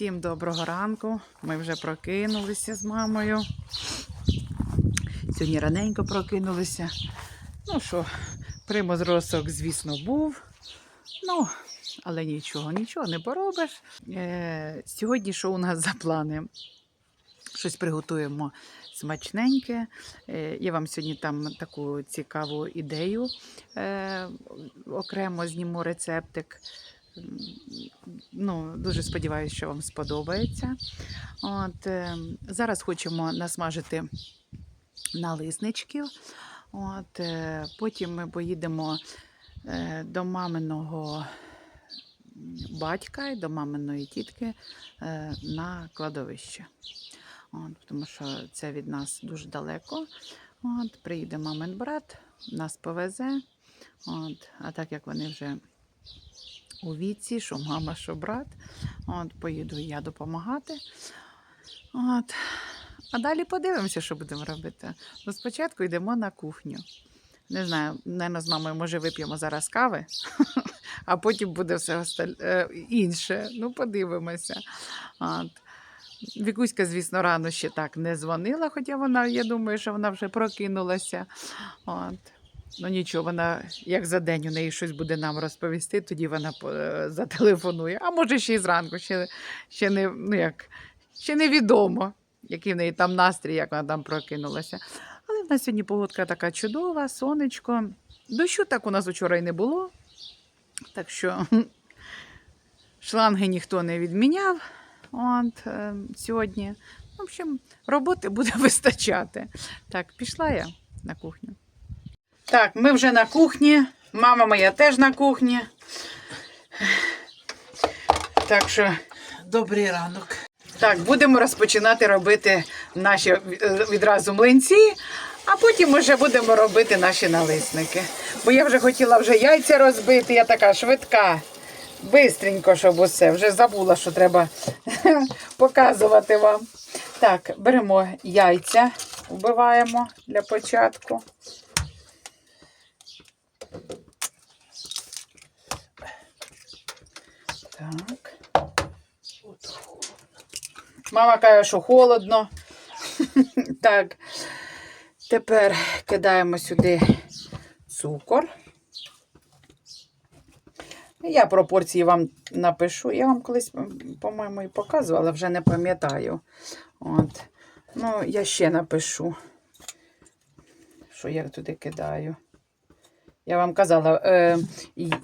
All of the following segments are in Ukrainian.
Всім доброго ранку. Ми вже прокинулися з мамою. Сьогодні раненько прокинулися. Ну що, примозросок, звісно, був. Ну, але нічого, нічого не поробиш. Е, сьогодні що у нас за плани? Щось приготуємо смачненьке. Е, я вам сьогодні там таку цікаву ідею е, окремо зніму рецептик. Ну, дуже сподіваюся, що вам сподобається. От, е, зараз хочемо насмажити налисничків. От, е, потім ми поїдемо е, до маминого батька і до маминої тітки е, на кладовище. От, тому що це від нас дуже далеко. От, приїде мамин брат, нас повезе. От, а так як вони вже у віці, що мама, що брат, от, поїду я допомагати. От. А далі подивимося, що будемо робити. Ну, спочатку йдемо на кухню. Не знаю, наверное, з мамою, може, вип'ємо зараз кави, а потім буде все е, інше. Ну, подивимося. От. Вікуська, звісно, рано ще так не дзвонила, хоча вона, я думаю, що вона вже прокинулася. От. Ну нічого, вона як за день у неї щось буде нам розповісти, тоді вона е, зателефонує. А може ще й зранку, ще, ще не ну як, ще невідомо, який в неї там настрій, як вона там прокинулася. Але в нас сьогодні погодка така чудова, сонечко. Дощу так у нас вчора й не було. Так що шланги ніхто не відміняв от, е, сьогодні. В общем, роботи буде вистачати. Так, пішла я на кухню. Так, ми вже на кухні. Мама моя теж на кухні. Так що Добрий ранок. так, будемо розпочинати робити наші е, відразу млинці, а потім вже будемо робити наші налисники. Бо я вже хотіла вже яйця розбити, я така швидка. Бистренько, щоб усе. Вже забула, що треба показувати вам. Так, беремо яйця, вбиваємо для початку. Так. Мама каже, що холодно. так. Тепер кидаємо сюди цукор. Я пропорції вам напишу. Я вам колись, по-моєму, і показувала, вже не пам'ятаю. От. Ну, я ще напишу, що я туди кидаю. Я вам казала, е,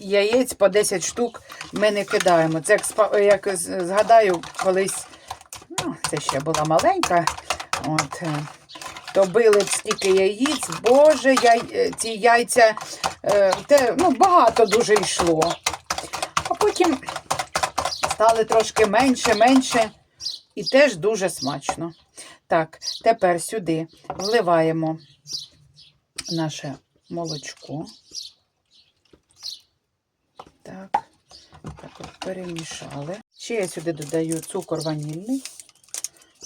яєць по 10 штук ми не кидаємо. Це як, згадаю, колись, ну, це ще була маленька. От, е, то били стільки яєць, боже, яй, е, ці яйця, те, ну, багато дуже йшло. А потім стали трошки менше, менше, і теж дуже смачно. Так, тепер сюди вливаємо наше молочко. Так, так от перемішали. Ще я сюди додаю цукор ванільний.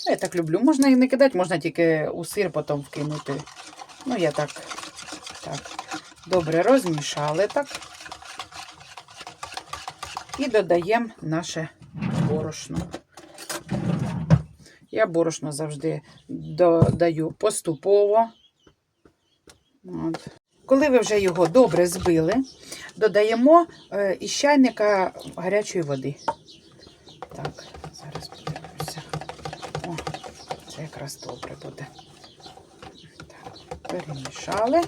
Ну, я так люблю. Можна і не кидати, можна тільки у сир потім вкинути. Ну, я так, так, добре розмішали так. І додаємо наше борошно. Я борошно завжди додаю поступово. От. Коли ви вже його добре збили, додаємо е, із чайника гарячої води. Так, зараз подивимося. О, це якраз добре буде. Так, перемішали.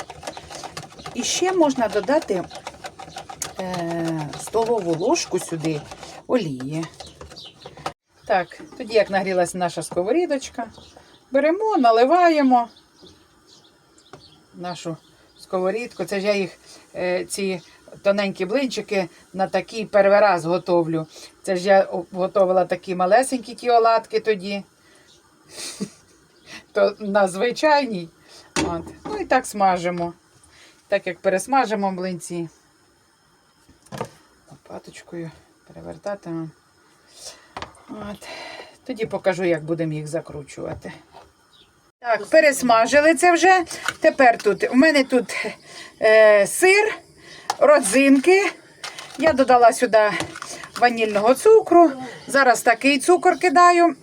І ще можна додати е, столову ложку сюди олії. Так, тоді як нагрілася наша сковорідочка, беремо, наливаємо нашу сковорідку. Це ж я їх, е, ці тоненькі блинчики на такий перший раз готовлю. Це ж я готувала такі малесенькі ті оладки тоді. То на звичайній. От. Ну і так смажимо. Так як пересмажимо млинці. Лопаточкою перевертатимемо. От. Тоді покажу, як будемо їх закручувати. Так, пересмажили це вже. Тепер тут у мене тут е, сир, родзинки. Я додала сюди ванільного цукру. Зараз такий цукор кидаю.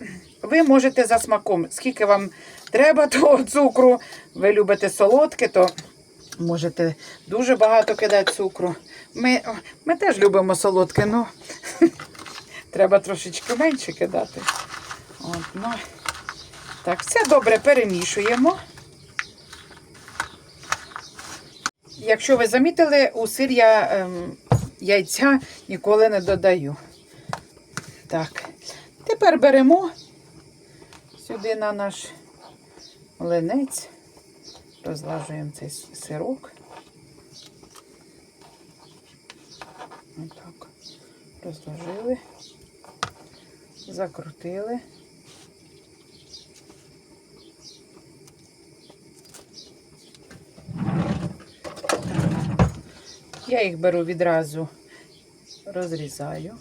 Ви можете за смаком, скільки вам треба того цукру. Ви любите солодке, то можете дуже багато кидати цукру. Ми, ми теж любимо солодке, але треба трошечки менше кидати. От, ну. Так, все добре перемішуємо. Якщо ви замітили, у сир я ем, яйця ніколи не додаю. Так, тепер беремо сюди на наш млинець, розлажуємо цей сирок. Отак. Розложили, закрутили. Я їх беру відразу, розрізаю.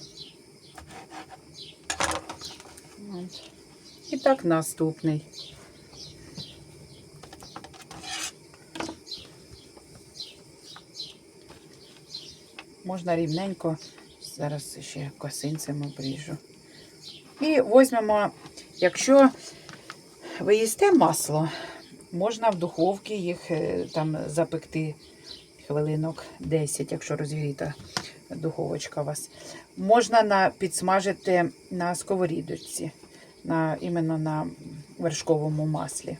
І так наступний. Можна рівненько, зараз ще косинцем обріжу. І візьмемо, якщо ви їсте масло, можна в духовці їх е, там запекти хвилинок 10, якщо розігріта духовочка у вас. Можна на, підсмажити на сковорідочці, на, іменно на вершковому маслі.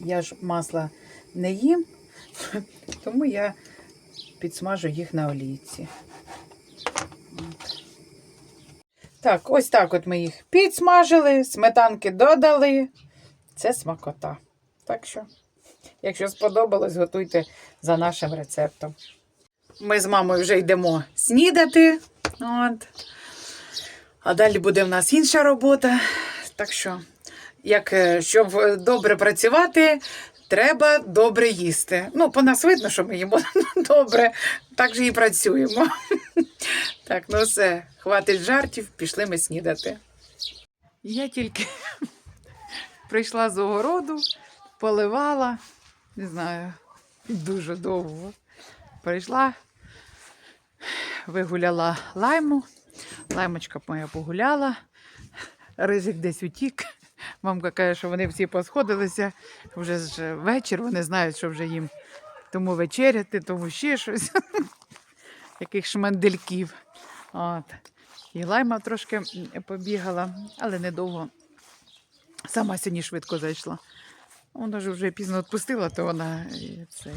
Я ж масла не їм, тому я підсмажу їх на олійці. Так, ось так от ми їх підсмажили, сметанки додали. Це смакота. Так що, якщо сподобалось, готуйте за нашим рецептом. Ми з мамою вже йдемо снідати. От. А далі буде в нас інша робота. Так що, як, е, щоб добре працювати, треба добре їсти. Ну, по нас видно, що ми їмо добре, так же і працюємо. Так, ну все, хватить жартів, пішли ми снідати. Я тільки прийшла з огороду, поливала, не знаю, дуже довго. Прийшла, вигуляла лайму. Лаймочка моя погуляла, ризик десь утік. Мамка каже, що вони всі посходилися. Вже ж вечір, вони знають, що вже їм тому вечеряти, тому ще щось. Яких шмандельків. От. І лайма трошки побігала, але недовго. Сама сьогодні швидко зайшла. Вона ж вже пізно відпустила, то вона цей.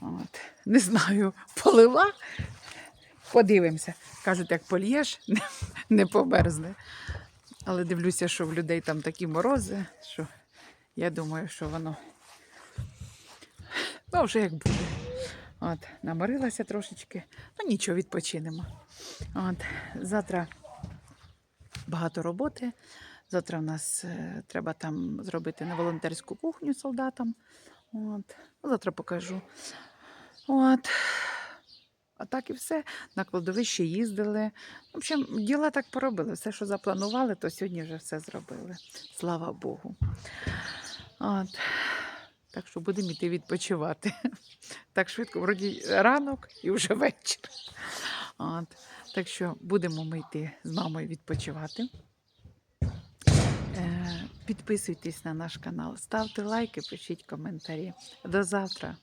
От. Не знаю, полила. Подивимося. Кажуть, як польєш, не, не померзне. Але дивлюся, що в людей там такі морози, що я думаю, що воно ну, вже як буде. От, наморилася трошечки. Ну нічого, відпочинемо. От, завтра багато роботи. Завтра в нас е, треба там зробити на волонтерську кухню солдатам. От. Ну, Завтра покажу. От. А так і все. На кладовище їздили. В общем, діла так поробили. Все, що запланували, то сьогодні вже все зробили. Слава Богу. От. Так що будемо йти відпочивати. Так швидко, вроді ранок і вже вечір. От. Так що будемо ми йти з мамою відпочивати. Е, Підписуйтесь на наш канал, ставте лайки, пишіть коментарі. До завтра.